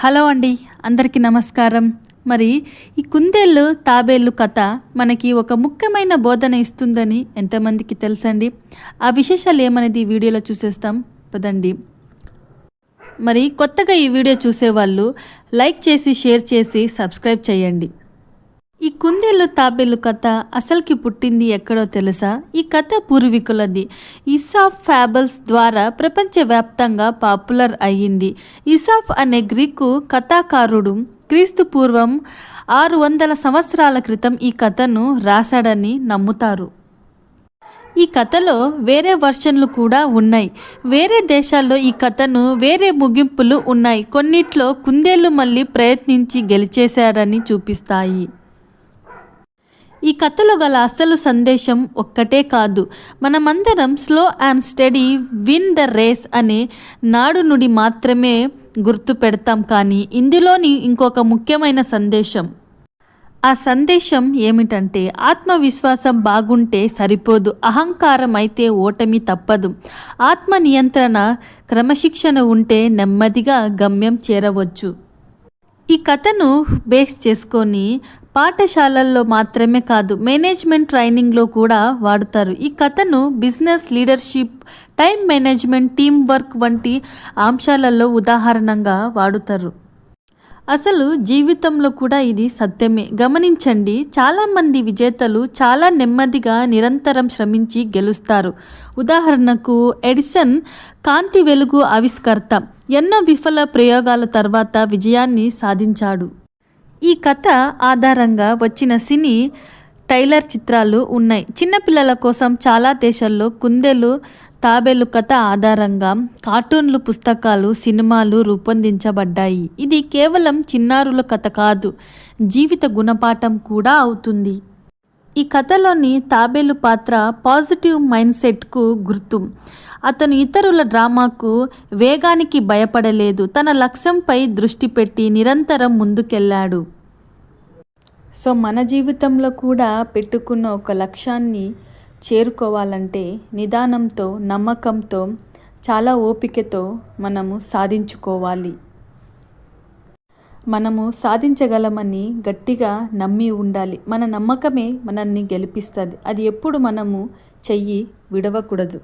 Hello అండి అందరికీ నమస్కారం. మరి ఈ కుందేళ్ళు తాబేళ్ళు కథ మనకి ఒక ముఖ్యమైన బోధన ఇస్తుందని ఎంతమందికి తెలుసండి? ఆ విశేషాలు ఏమనేది ఈ వీడియోలో చూసేస్తాం. పదండి. మరి కొత్తగా ఈ వీడియో చూసేవాళ్ళు లైక్ చేసి షేర్ చేసి సబ్స్క్రైబ్ చేయండి. ఈ కుందేళ్ళు తాబేలు కథ అసలుకి పుట్టింది ఎక్కడో తెలుసా? ఈ కథ పూర్వీకులది. ఇసాఫ్ ఫ్యాబల్స్ ద్వారా ప్రపంచవ్యాప్తంగా పాపులర్ అయ్యింది. ఇసాఫ్ అనే గ్రీకు కథాకారుడు క్రీస్తు పూర్వం ఆరు వందల సంవత్సరాల క్రితం ఈ కథను రాశాడని నమ్ముతారు. ఈ కథలో వేరే వర్షన్లు కూడా ఉన్నాయి. వేరే దేశాల్లో ఈ కథను వేరే ముగింపులు ఉన్నాయి. కొన్నిట్లో కుందేళ్ళు మళ్ళీ ప్రయత్నించి గెలిచేశారని చూపిస్తాయి. ఈ కథలో గల అసలు సందేశం ఒక్కటే కాదు. మనమందరం slow and study win the race అనే నాడు నుడి మాత్రమే గుర్తు పెడతాం కానీ ఇందులోని ఇంకొక ముఖ్యమైన సందేశం. ఆ సందేశం ఏమిటంటే ఆత్మవిశ్వాసం బాగుంటే సరిపోదు అహంకారం అయితే ఓటమి తప్పదు. ఆత్మ నియంత్రణ క్రమశిక్షణ ఉంటే నెమ్మదిగా గమ్యం చేరవచ్చు. ఈ కథను బేస్ చేసుకొని పాఠశాలల్లో మాత్రమే కాదు మేనేజ్మెంట్ ట్రైనింగ్లో కూడా వాడుతారు. ఈ కథను business leadership time management team work వంటి అంశాలలో ఉదాహరణంగా వాడుతారు. అసలు జీవితంలో కూడా ఇది సత్యమే. గమనించండి చాలామంది విజేతలు చాలా నెమ్మదిగా నిరంతరం శ్రమించి గెలుస్తారు. ఉదాహరణకు ఎడిసన్ కాంతి వెలుగు ఆవిష్కర్త. ఎన్నో విఫల ప్రయోగాల తర్వాత విజయాన్ని సాధించాడు. ఈ కథ ఆధారంగా వచ్చిన సినీ టైలర్ చిత్రాలు ఉన్నాయి. చిన్నపిల్లల కోసం చాలా దేశాల్లో కుందేలు తాబేలు కథ ఆధారంగా కార్టూన్లు పుస్తకాలు సినిమాలు రూపొందించబడ్డాయి. ఇది కేవలం చిన్నారుల కథ కాదు జీవిత గుణపాఠం కూడా అవుతుంది. ఈ కథలోని తాబేలు పాత్ర పాజిటివ్ మైండ్ సెట్కు గుర్తు. అతను ఇతరుల డ్రామాకు వేగానికి భయపడలేదు. తన లక్ష్యంపై దృష్టి పెట్టి నిరంతరం ముందుకెళ్ళాడు. సో మన జీవితంలో కూడా పెట్టుకున్న ఒక లక్ష్యాన్ని చేరుకోవాలంటే నిదానంతో నమ్మకంతో చాలా ఓపికతో మనము సాధించుకోవాలి. మనము సాధించగలమని గట్టిగా నమ్మి ఉండాలి. మన నమ్మకమే మనల్ని గెలిపిస్తుంది. అది ఎప్పుడు మనము చెయ్యి విడవకూడదు.